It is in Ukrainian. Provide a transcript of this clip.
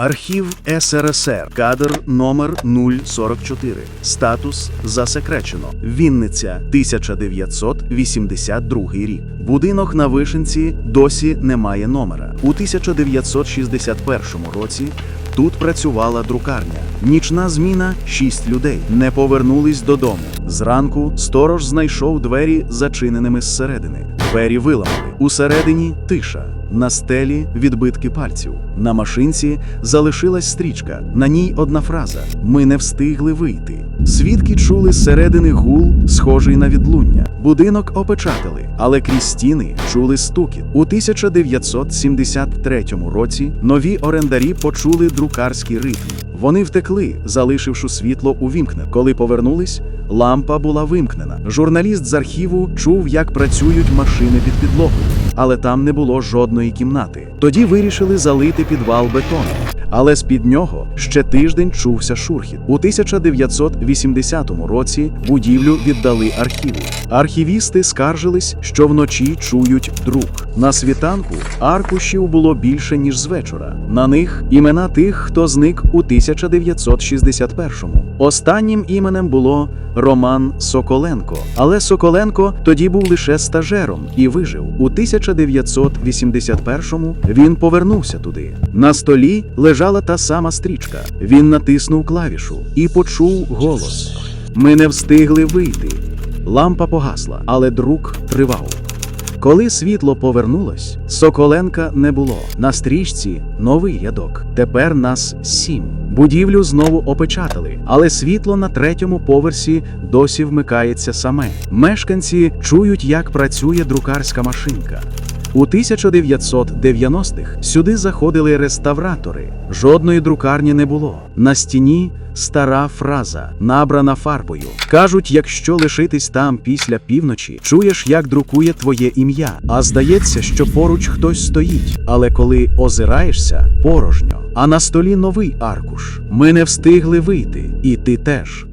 Архів СРСР, кадр номер 044. Статус засекречено. Вінниця, 1982 рік. Будинок на Вишенці досі не має номера. У 1961 році тут працювала друкарня. Нічна зміна шість людей не повернулись додому. Зранку сторож знайшов двері зачиненими зсередини. Двері виламали. Усередині тиша. На стелі відбитки пальців. На машинці залишилась стрічка. На ній одна фраза: Ми не встигли вийти. Свідки чули зсередини гул, схожий на відлуння. Будинок опечатали, але крізь стіни чули стукіт. У 1973 році нові орендарі почули друкарський ритм. Вони втекли, залишивши світло увімкнене. Коли повернулись, лампа була вимкнена. Журналіст з архіву чув, як працюють машини під підлогою, але там не було жодної кімнати. Тоді вирішили залити підвал бетоном. Але з-під нього ще тиждень чувся шурхіт. У 1980 році будівлю віддали архіву. Архівісти скаржились, що вночі чують друк. На світанку аркушів було більше ніж з вечора. На них імена тих, хто зник у 1961-му. Останнім іменем було Роман Соколенко. Але Соколенко тоді був лише стажером і вижив. У 1981-му він повернувся туди. На столі лежала та сама стрічка. Він натиснув клавішу і почув голос: Ми не встигли вийти. Лампа погасла, але друк тривав. Коли світло повернулось, Соколенка не було. На стрічці новий рядок. Тепер нас сім. Будівлю знову опечатали, але світло на третьому поверсі досі вмикається саме. Мешканці чують, як працює друкарська машинка. У 1990-х сюди заходили реставратори. Жодної друкарні не було. На стіні стара фраза, набрана фарбою. Кажуть, якщо лишитись там після півночі, чуєш, як друкує твоє ім'я. А здається, що поруч хтось стоїть. Але коли озираєшся, порожньо. А на столі новий аркуш. Ми не встигли вийти, і ти теж.